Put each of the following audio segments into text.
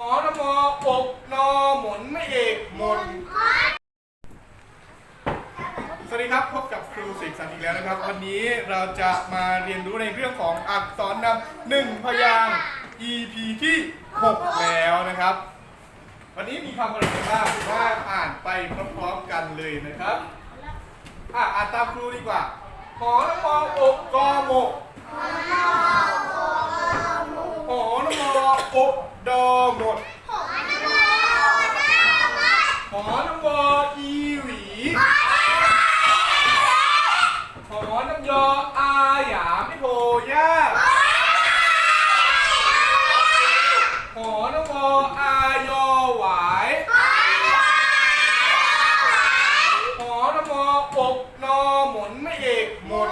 หมอนมอกนอหมนไม่เอกหมนสวัสดีครับพบกับครูสิกสันอีกแล้วนะครับ วันนี้เราจะมาเรียนรู้ในเรื่องของอักษรนำหนึ่งพยางค์ EP ที่ 6 แล้วนะครับ วันนี้มีคำอะไรบ้างว่าอ่านไปพร้อมๆกันเลยนะครับอะอ่านตามครูดีกว่าหอนโมอกกอหมก หวีหอน้ำยออาหยามไม่โผย่าขอน้ำวออายอหวายหอน้ำวออกนอหมุนไม่เอกหมน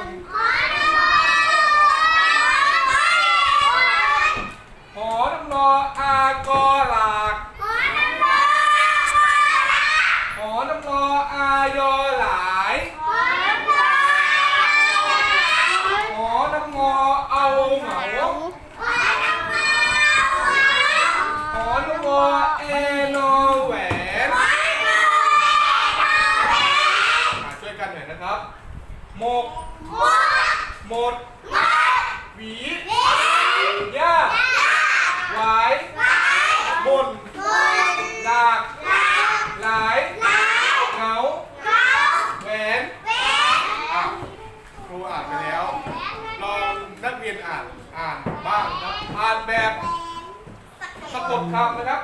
หอน้ำนออากอหลากหอน้ำนออายอหลาย หอน้ำ งอเอาเหงาขอน้ำงอเอนอแหวนอะช่วยกันหน่อยนะครับหมกหมดหวีย่าไว้นดากหลายเหงาแหวนอะครูอ่านไปแล้ว ลองนักเรียนอ่าน อ่านบ้างครับอ่านแบบสะกดคำนะครับ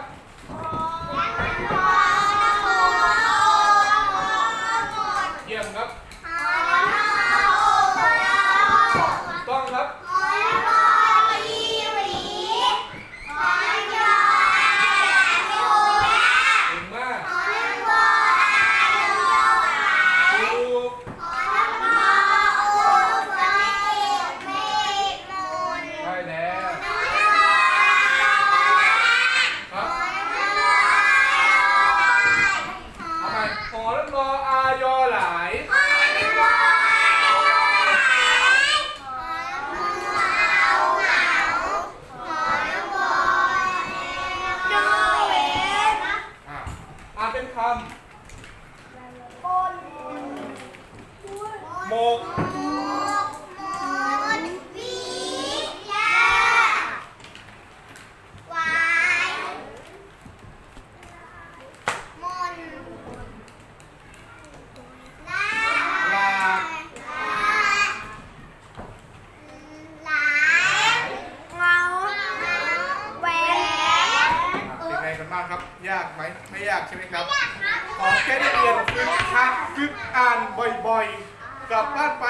วรออายอหลายอะอ่านเป็นคำโมก เป็นไงกันบ้างครับ ยากไหมไม่ยากใช่ไหมครับขอแค่ได้เรียนฝึกคัดฝึกอ่านบ่อยๆ กลับบ้านไป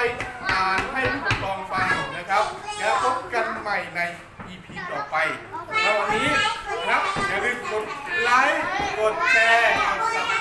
อ่านให้ผู้ปกครองฟังนะครับ แล้วพบกันใหม่ใน EP ต่อไปแล้ววันนี้นะครับอย่าลืมกดไลค์กดแชร์กด